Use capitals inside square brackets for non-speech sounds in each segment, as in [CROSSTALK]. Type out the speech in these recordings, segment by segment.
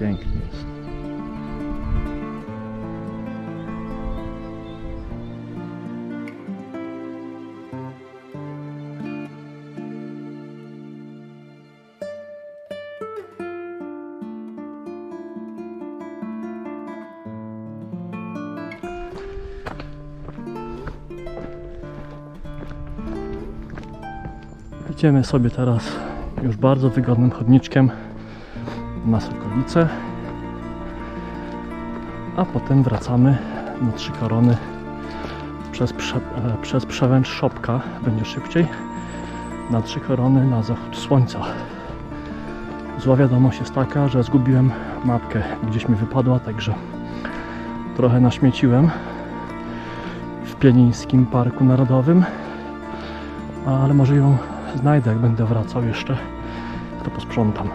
Pięknie jest. Idziemy sobie teraz już bardzo wygodnym chodniczkiem na Sokolice, a potem wracamy na Trzy Korony przez, prze, e, przez Przewęcz Szopka, będzie szybciej, na Trzy Korony na zachód słońca. Zła wiadomość jest taka, że zgubiłem mapkę, gdzieś mi wypadła, także trochę naśmieciłem w Pienińskim Parku Narodowym, ale może ją znajdę, jak będę wracał jeszcze, to posprzątam.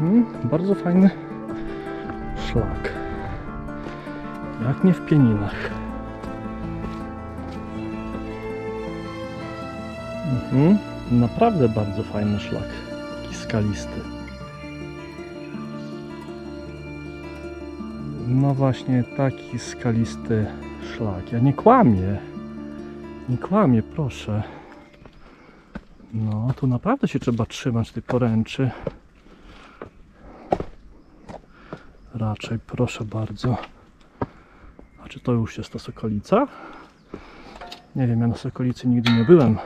Mhm, bardzo fajny szlak. Jak nie w pieninach. Mhm, naprawdę bardzo fajny szlak. Taki skalisty. No właśnie taki skalisty szlak. Ja nie kłamię. Nie kłamię, proszę. No, tu naprawdę się trzeba trzymać tej poręczy. Raczej, proszę bardzo. A czy to już jest ta Sokolica? Nie wiem, ja na Sokolicy nigdy nie byłem.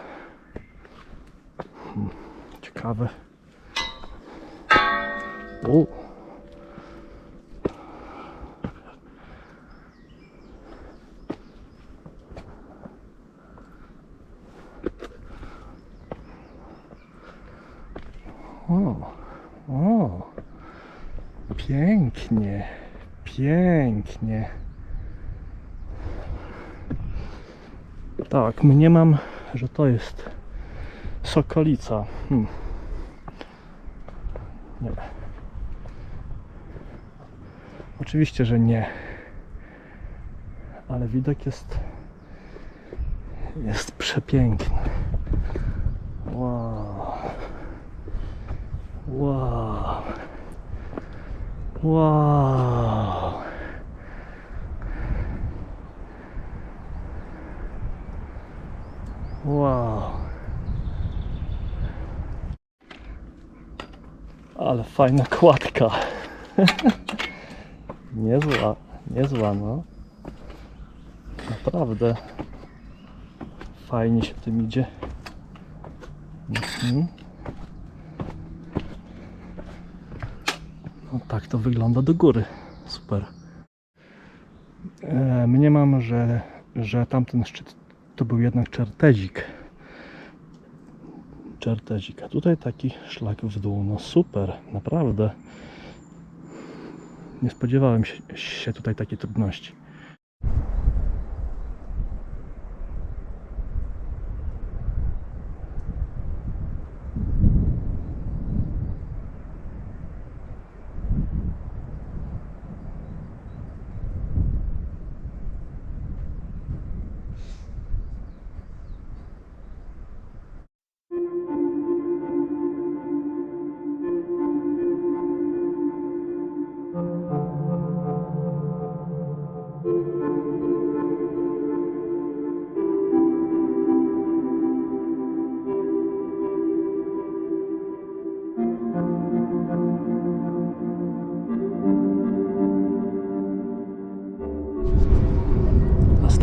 Hmm, Ciekawe. O o, pięknie, pięknie. Tak, mniemam, że to jest Sokolica. Hmm. Nie. Oczywiście, że nie. Ale widok jest jest przepiękny. Wow. Wow. Wow. Wow. Ale fajna kładka. [LAUGHS] niezła, niezła no. Naprawdę. Fajnie się tym idzie. Mhm. No tak to wygląda do góry. Super. E, mniemam, że, że tamten szczyt to był jednak czertezik. Czertezik. A tutaj taki szlak w dół. No super, naprawdę. Nie spodziewałem się, się tutaj takiej trudności.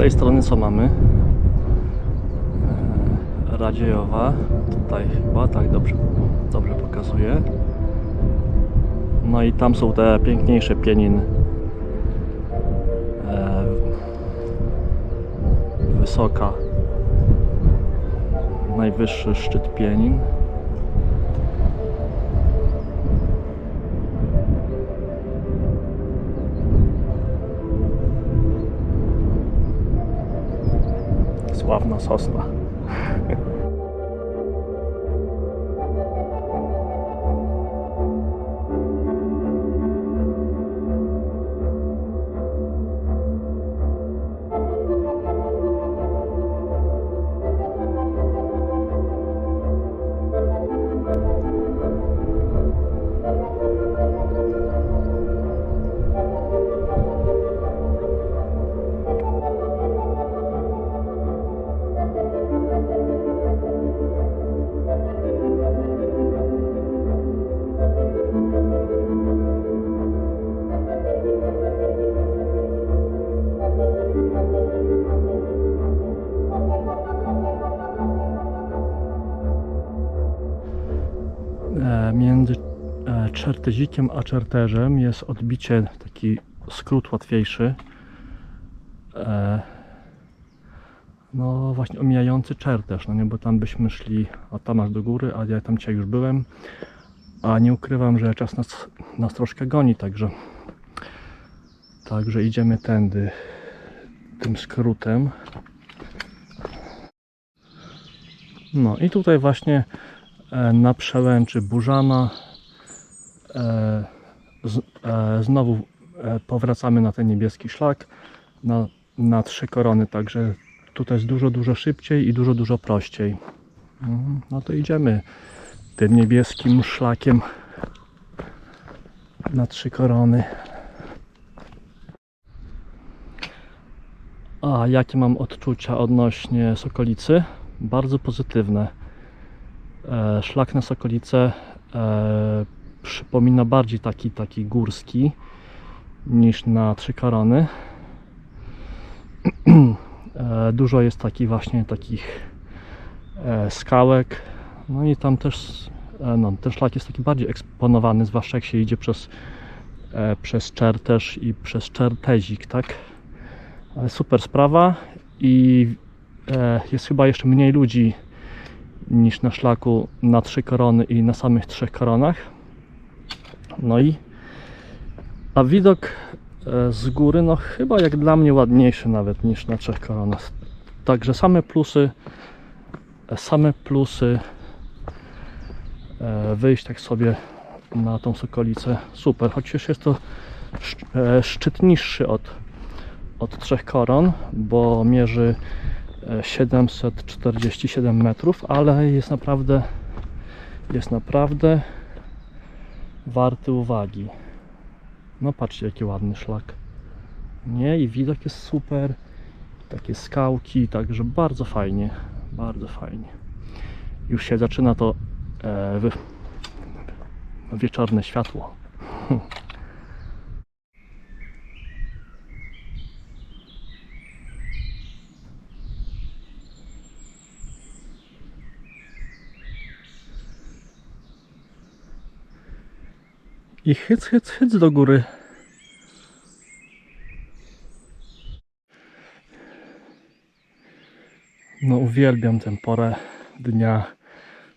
Tej strony co mamy? E, Radziejowa. Tutaj chyba tak dobrze, dobrze pokazuje. No i tam są te piękniejsze pieniny. E, Wysoka. Najwyższy szczyt pienin. Vavnas Hasla. Czertezikiem a czerterzem jest odbicie, taki skrót łatwiejszy. E, no właśnie omijający czerteż, no nie, bo tam byśmy szli, a tam do góry, a ja tam dzisiaj już byłem. A nie ukrywam, że czas nas, nas troszkę goni, także także idziemy tędy tym skrótem. No i tutaj właśnie e, na przełęczy Burzana e, e, znowu e, powracamy na ten niebieski szlak na, na trzy korony, także tutaj jest dużo, dużo szybciej i dużo, dużo prościej. Mhm, No to idziemy tym niebieskim szlakiem na trzy korony. A jakie mam odczucia odnośnie Sokolicy? Bardzo pozytywne. E, szlak na Sokolice e, przypomina bardziej taki, taki górski niż na Trzy Korony. [CLEARS THROAT] e, dużo jest takich właśnie takich skałek. No i tam też no, ten szlak jest taki bardziej eksponowany, zwłaszcza jak się idzie przez, przez Czerteż i przez Czertezik, tak? Ale super sprawa i jest chyba jeszcze mniej ludzi niż na szlaku na trzy korony i na samych trzech koronach. No i a widok e, z góry, no chyba jak dla mnie ładniejszy nawet niż na trzech koronach. Także same plusy, e, same plusy e, wyjść tak sobie na tą sokolicę. Super, chociaż jest to sz- szczyt niższy od, od trzech koron, bo mierzy 747 metrów, ale jest naprawdę jest naprawdę warty uwagi. No patrzcie jaki ładny szlak. Nie i widok jest super. Takie skałki, także bardzo fajnie, bardzo fajnie. Już się zaczyna to e, wieczorne światło. [LAUGHS] I hyc, hyc, hyc do góry. No uwielbiam tę porę dnia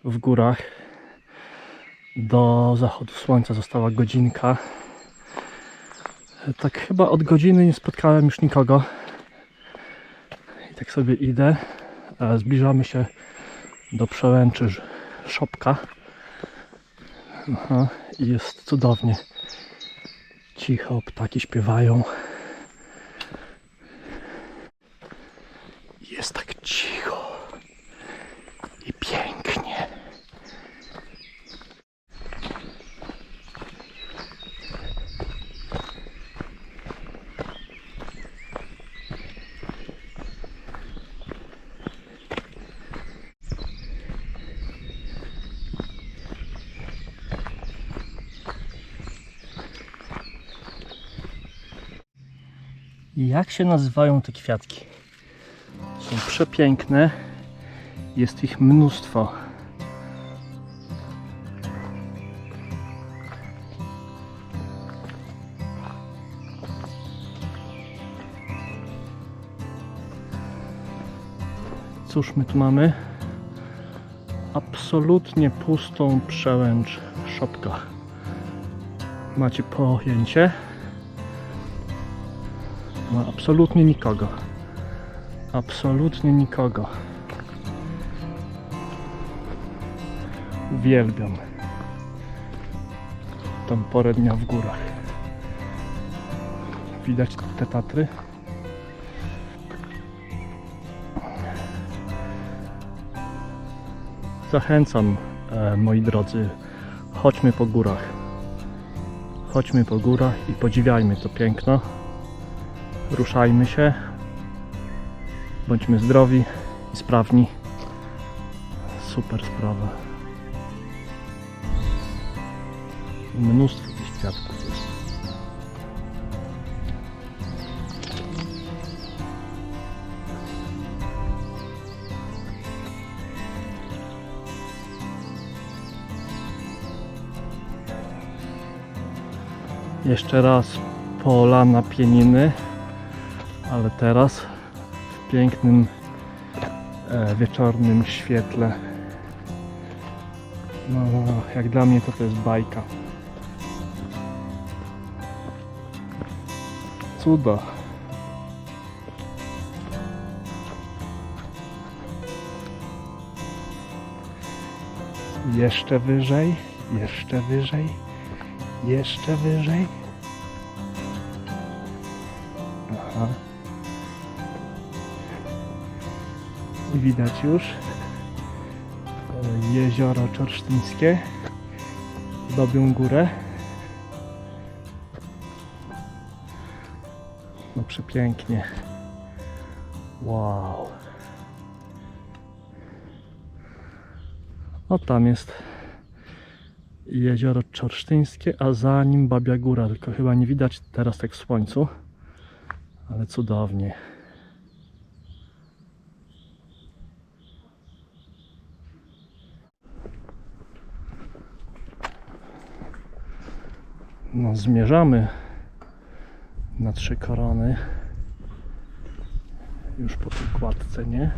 w górach. Do zachodu słońca została godzinka. Tak chyba od godziny nie spotkałem już nikogo. I tak sobie idę. Zbliżamy się do przełęczy Szopka. Aha, i jest cudownie. Cicho, ptaki śpiewają. Jest tak cicho i pięknie. Jak się nazywają te kwiatki? Są przepiękne. Jest ich mnóstwo. Cóż my tu mamy? Absolutnie pustą przełęcz szopka. Macie pojęcie? Ma absolutnie nikogo. Absolutnie nikogo. Uwielbiam tą porę dnia w górach. Widać te Tatry? Zachęcam, e, moi drodzy, chodźmy po górach. Chodźmy po górach i podziwiajmy to piękno ruszajmy się, bądźmy zdrowi i sprawni. Super sprawa. Mnóstwo tych kwiatków jest. Jeszcze raz pola na pieniny, ale teraz w pięknym e, wieczornym świetle. No, jak dla mnie to to jest bajka. Cuda. Jeszcze wyżej, jeszcze wyżej, jeszcze wyżej. Widać już jezioro czorsztyńskie. Dobią górę. No przepięknie. Wow. O tam jest jezioro czorsztyńskie, a za nim Babia Góra, tylko chyba nie widać teraz tak w słońcu, ale cudownie. No zmierzamy na trzy korony. Już po tej kładce, nie?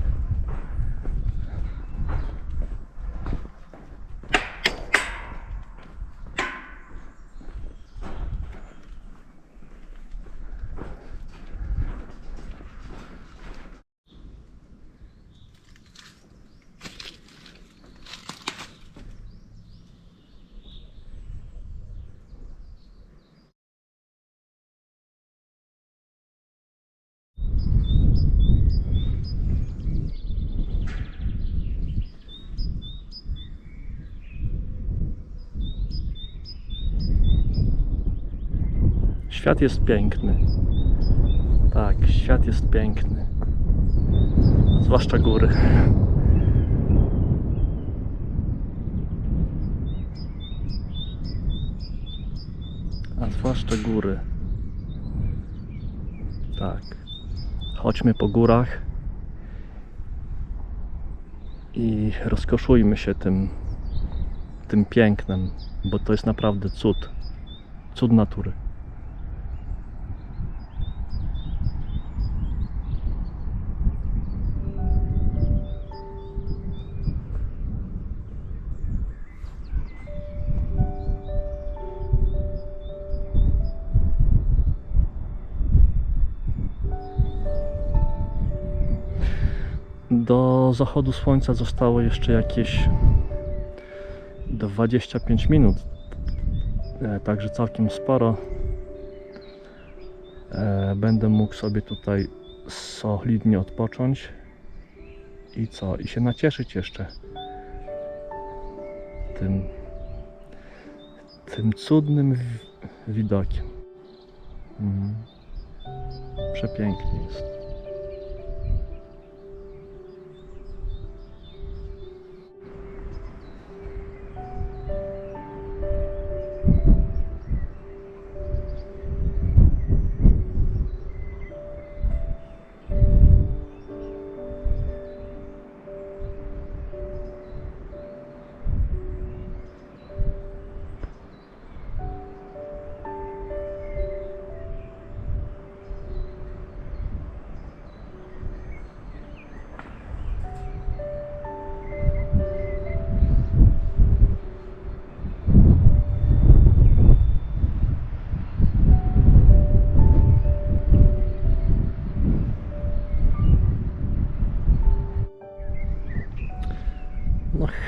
Świat jest piękny. Tak, świat jest piękny. Zwłaszcza góry. A zwłaszcza góry. Tak. Chodźmy po górach i rozkoszujmy się tym, tym pięknem, bo to jest naprawdę cud. Cud natury. Do zachodu słońca zostało jeszcze jakieś 25 minut. E, Także całkiem sporo. E, Będę mógł sobie tutaj solidnie odpocząć. I co? I się nacieszyć jeszcze tym, tym cudnym wi- widokiem. Mm. Przepięknie jest.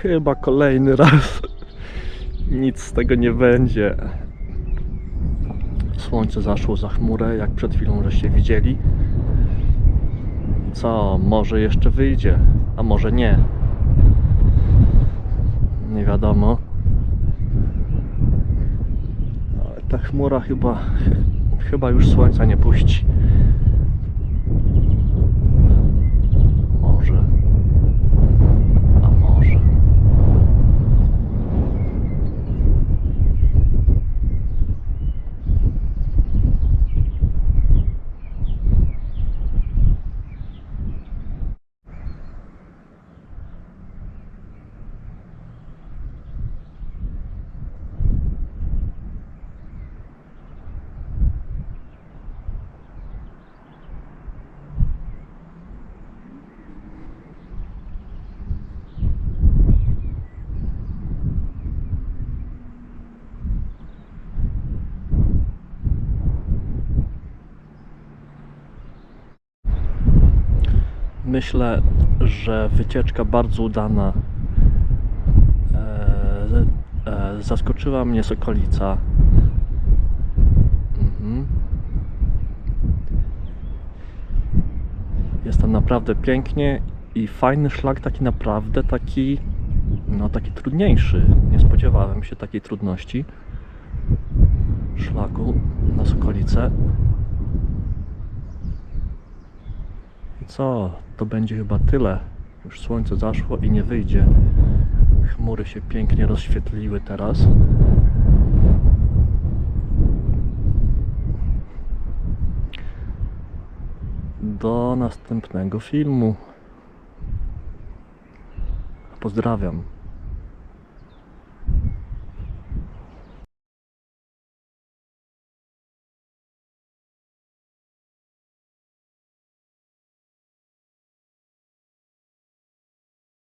Chyba kolejny raz. Nic z tego nie będzie. Słońce zaszło za chmurę, jak przed chwilą żeście widzieli. Co, może jeszcze wyjdzie, a może nie. Nie wiadomo. Ale ta chmura chyba, chyba już słońca nie puści. Myślę, że wycieczka bardzo udana. E, e, zaskoczyła mnie Sokolica. Mhm. Jest tam naprawdę pięknie i fajny szlak, taki naprawdę taki, no taki trudniejszy. Nie spodziewałem się takiej trudności szlaku na Sokolice. Co? To będzie chyba tyle. Już słońce zaszło i nie wyjdzie. Chmury się pięknie rozświetliły teraz. Do następnego filmu. Pozdrawiam.